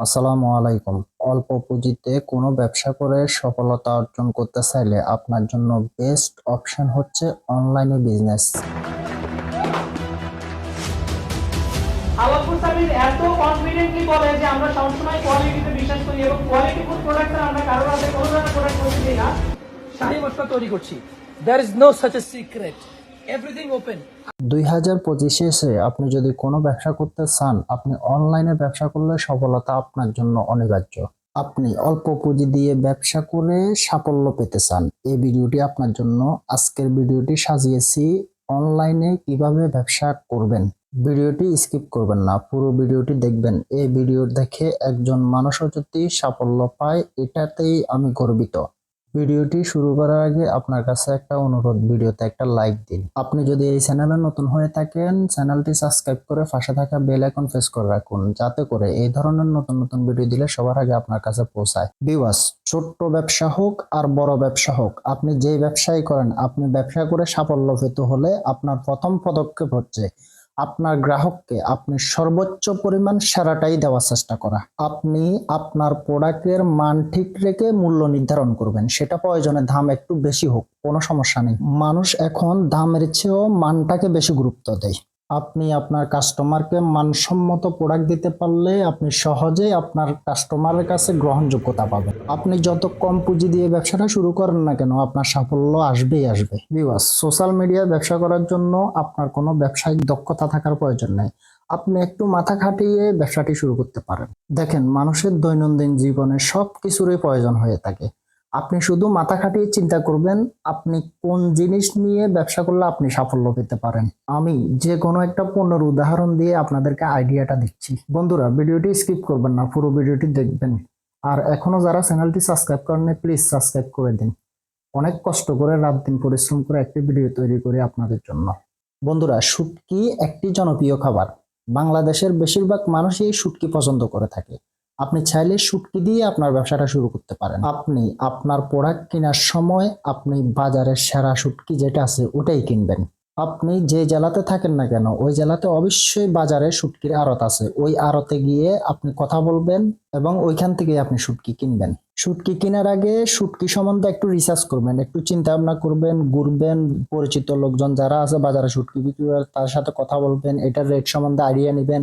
আসসালামু আলাইকুম। অল্প পুঁজিতে কোনো ব্যবসা করে সফলতা অর্জন করতে চাইলে আপনার জন্য বেস্ট অপশন হচ্ছে অনলাইনে বিজনেস আলাপুর এত কনফিডেন্টলি বলে যে আমরা সবসময় কোয়ালিটিতে বিশ্বাস করি এবং কোয়ালিটি ফুড প্রোডাক্ট আমরা কারোর হাতে কোনো ধরনের প্রোডাক্ট করতে দিই না। শাহী মশলা তৈরি করছি। There is no such a secret দুই হাজার পঁচিশে এসে আপনি যদি কোনো ব্যবসা করতে চান, আপনি অনলাইনে ব্যবসা করলে সফলতা আপনার জন্য অনিবার্য। আপনি অল্প পুঁজি দিয়ে ব্যবসা করে সাফল্য পেতে চান। এই ভিডিওটি আপনার জন্য। আজকের ভিডিওটি সাজিয়েছি অনলাইনে কীভাবে ব্যবসা করবেন। ভিডিওটি স্কিপ করবেন না, পুরো ভিডিওটি দেখবেন। এই ভিডিও দেখে একজন মানুষও যদি সাফল্য পায়, এটাতেই আমি গর্বিত। ভিডিওটি শুরু করার আগে আপনার কাছে একটা অনুরোধ, ভিডিওতে একটা লাইক দিন। আপনি যদি এই চ্যানেলে নতুন হয়ে থাকেন, চ্যানেলটি সাবস্ক্রাইব করে পাশে থাকা বেল আইকন প্রেস করে রাখুন, যাতে করে এই ধরনের নতুন নতুন ভিডিও দিলে সবার আগে আপনার কাছে পৌঁছায়। বিওয়াস ছোট্ট ব্যবসা হোক আর বড় ব্যবসা হোক, আপনি যেই ব্যবসাই করেন, আপনি ব্যবসা করে সাফল্য পেতে হলে আপনার প্রথম পদক্ষেপ হচ্ছে আপনার গ্রাহককে আপনি সর্বোচ্চ পরিমাণ সেরাটাই দেওয়ার চেষ্টা করা। আপনি আপনার প্রোডাক্টের মান ঠিক রেখে মূল্য নির্ধারণ করবেন। সেটা প্রয়োজনে দাম একটু বেশি হোক, কোনো সমস্যা নেই। মানুষ এখন দামের চেয়েও মানটাকে বেশি গুরুত্ব দেয়। আপনি আপনার কাস্টমারকে মানসম্মত প্রোডাক্ট দিতে পারলে আপনি সহজেই আপনার কাস্টমারের কাছে গ্রহণযোগ্যতা পাবেন। আপনি যত কম পুঁজি দিয়ে ব্যবসাটা শুরু করেন না কেন, আপনার সাফল্য আসবেই আসবে। বিবাস সোশ্যাল মিডিয়ায় ব্যবসা করার জন্য আপনার কোনো ব্যবসায়িক দক্ষতা থাকার প্রয়োজন নেই। আপনি একটু মাথা খাটিয়ে ব্যবসাটি শুরু করতে পারেন। দেখেন, মানুষের দৈনন্দিন জীবনে সব কিছুরই প্রয়োজন হয়ে থাকে। আপনি শুধু মাথা খাটিয়ে চিন্তা করবেন, আপনি কোন জিনিস নিয়ে ব্যবসা করলে আপনি সাফল্য পেতে পারেন। আমি যে কোনো একটা পণ্যের উদাহরণ দিয়ে আপনাদেরকে আইডিয়াটা দিচ্ছি। বন্ধুরা, ভিডিওটি স্কিপ করবেন না, পুরো ভিডিওটি দেখবেন। আর এখনও যারা চ্যানেলটি সাবস্ক্রাইব করেন প্লিজ সাবস্ক্রাইব করে দিন। অনেক কষ্ট করে রাত দিন পরিশ্রম করে একটি ভিডিও তৈরি করি আপনাদের জন্য। বন্ধুরা, শুটকি একটি জনপ্রিয় খাবার। বাংলাদেশের বেশিরভাগ মানুষই শুটকি পছন্দ করে থাকে। আপনি চাইলে শুটকি দিয়ে আপনার ব্যবসাটা শুরু করতে পারেন। আপনি আপনার প্রোডাক্ট কেনার সময় আপনি বাজারের সেরা শুটকি যেটা আছে ওটাই কিনবেন। আপনি যে জেলাতে থাকেন না কেন, ওই জেলাতে অবশ্যই বাজারে শুটকির আড়ত আছে। ওই আড়তে গিয়ে আপনি কথা বলবেন এবং ওইখান থেকে আপনি শুটকি কিনবেন। শুটকি কেনার আগে শুটকি সম্বন্ধে একটু রিসার্চ করবেন, একটু চিন্তা ভাবনা করবেন, ঘুরবেন, পরিচিত লোকজন যারা আছে বাজারে শুটকি বিক্রি করে তার সাথে কথা বলবেন, এটার রেট সম্বন্ধে আইডিয়া নেবেন।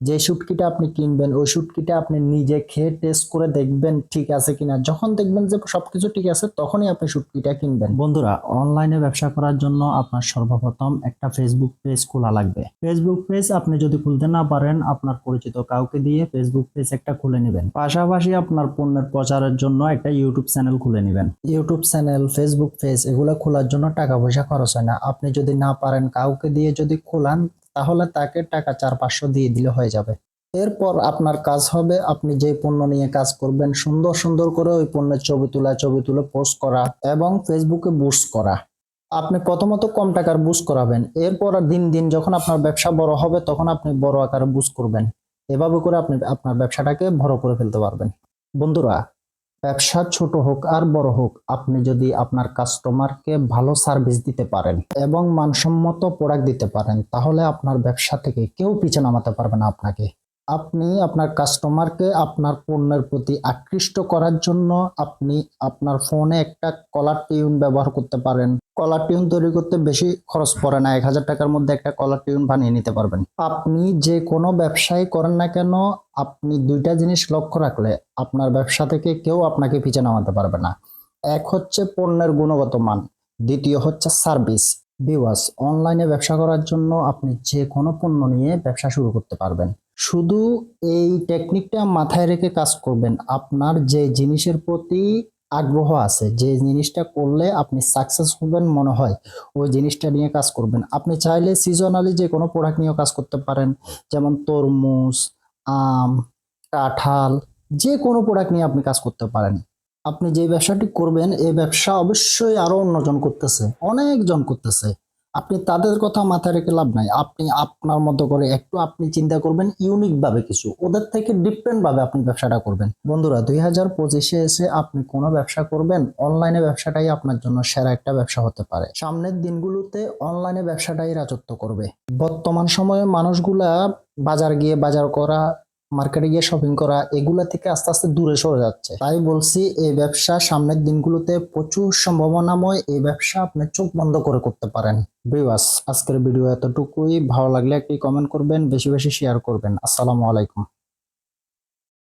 যে শুটকিটা আপনি কিনবেন ওই শুটকিটা আপনি নিজে খেয়ে টেস্ট করে দেখবেন ঠিক আছে কিনা। যখন দেখবেন যে সবকিছু ঠিক আছে তখনই আপনি শুটকিটা কিনবেন। বন্ধুরা অনলাইনে ব্যবসা করার জন্য আপনার সর্বপ্রথম একটা ফেসবুক পেজ খোলা লাগবে। ফেসবুক পেজ আপনি যদি খুলতে না পারেন আপনার পরিচিত কাউকে দিয়ে ফেসবুক পেজ একটা খুলে নেবেন। পাশাপাশি আপনার পণ্যের প্রচারের জন্য একটা ইউটিউব চ্যানেল খুলে নেবেন। ইউটিউব চ্যানেল ফেসবুক পেজ এগুলো খোলার জন্য টাকা পয়সা খরচ হয় না। আপনি যদি না পারেন কাউকে দিয়ে যদি খোলান তাহলে তাকে টাকা চার পাঁচশো দিয়ে দিলে হয়ে যাবে। এরপর আপনার কাজ হবে, আপনি যে পণ্য নিয়ে কাজ করবেন, সুন্দর সুন্দর করে ওই পণ্যের ছবি তোলা, ছবি তুলে পোস্ট করা এবং ফেসবুকে বুস্ট করা। আপনি প্রথমত কম টাকার বুস্ট করাবেন, এরপর দিন দিন যখন আপনার ব্যবসা বড় হবে, তখন আপনি বড় আকারে বুস্ট করবেন। এভাবে করে আপনি আপনার ব্যবসাটাকে বড় করে ফেলতে পারবেন। বন্ধুরা ব্যবসা ছোট হোক আর বড় হোক, আপনি যদি আপনার কাস্টমারকে ভালো সার্ভিস দিতে পারেন এবং মানসম্মত প্রোডাক্ট দিতে পারেন, তাহলে আপনার ব্যবসা থেকে কেউ পিছে নামাতে পারবে না আপনাকে। আপনি আপনার কাস্টমারকে আপনার পণ্যের প্রতি আকৃষ্ট করার জন্য আপনি আপনার ফোনে একটা কলার টিউন ব্যবহার করতে পারেন। কলার টিউন তৈরি করতে বেশি খরচ পড়ে না, এক হাজার টাকার মধ্যে একটা কলার টিউন বানিয়ে নিতে পারবেন। আপনি যে কোনো ব্যবসায় করেন না কেন, আপনি দুইটা জিনিস লক্ষ্য রাখলে আপনার ব্যবসা থেকে কেউ আপনাকে পিছে নামাতে পারবে না। এক হচ্ছে পণ্যের গুণগত মান, দ্বিতীয় হচ্ছে সার্ভিস বিওয়াস অনলাইনে ব্যবসা করার জন্য আপনি যে কোনো পণ্য নিয়ে ব্যবসা শুরু করতে পারবেন। শুধু এই টেকনিকটা মাথায় রেখে কাজ করবেন। আপনার যে জিনিসের প্রতি আগ্রহ আছে, যে জিনিসটা করলে আপনি সাকসেস হবেন মনে হয়, ওই জিনিসটা নিয়ে কাজ করবেন। আপনি চাইলে সিজনালি যে কোনো প্রোডাক্ট নিয়েও কাজ করতে পারেন, যেমন তরমুজ, আম, কাঁঠাল, যে কোনো প্রোডাক্ট নিয়ে আপনি কাজ করতে পারেন। আপনি যে ব্যবসাটি করবেন, এই ব্যবসা অবশ্যই আরও অন্যজন করতেছে, অনেকজন করতেছে। আপনি তাদের কথা মাথায় রেখে লাভ নাই। আপনি আপনার মতো করে একটু আপনি চিন্তা করবেন ইউনিক ভাবে কিছু। ওদের থেকে ডিফারেন্ট ভাবে আপনি ব্যবসাটা করবেন। বন্ধুরা, দুই হাজার পঁচিশে এসে আপনি কোনো ব্যবসা করবেন অনলাইনে ব্যবসাটাই আপনার জন্য সেরা একটা ব্যবসা হতে পারে। সামনের দিনগুলোতে অনলাইনে ব্যবসাটাই রাজত্ব করবে। বর্তমান সময়ে মানুষগুলা বাজার গিয়ে বাজার করা মার্কেটে গিয়ে শপিং করা, এগুলা থেকে আস্তে আস্তে দূরে সরে যাচ্ছে। তাই বলছি, এই ব্যবসা সামনের দিনগুলোতে প্রচুর সম্ভাবনাময় এই ব্যবসা আপনি চোখ বন্ধ করে করতে পারেন। বিবাস আজকের ভিডিও এতটুকুই। ভালো লাগলে একটি কমেন্ট করবেন, বেশি বেশি শেয়ার করবেন। আসসালামু আলাইকুম।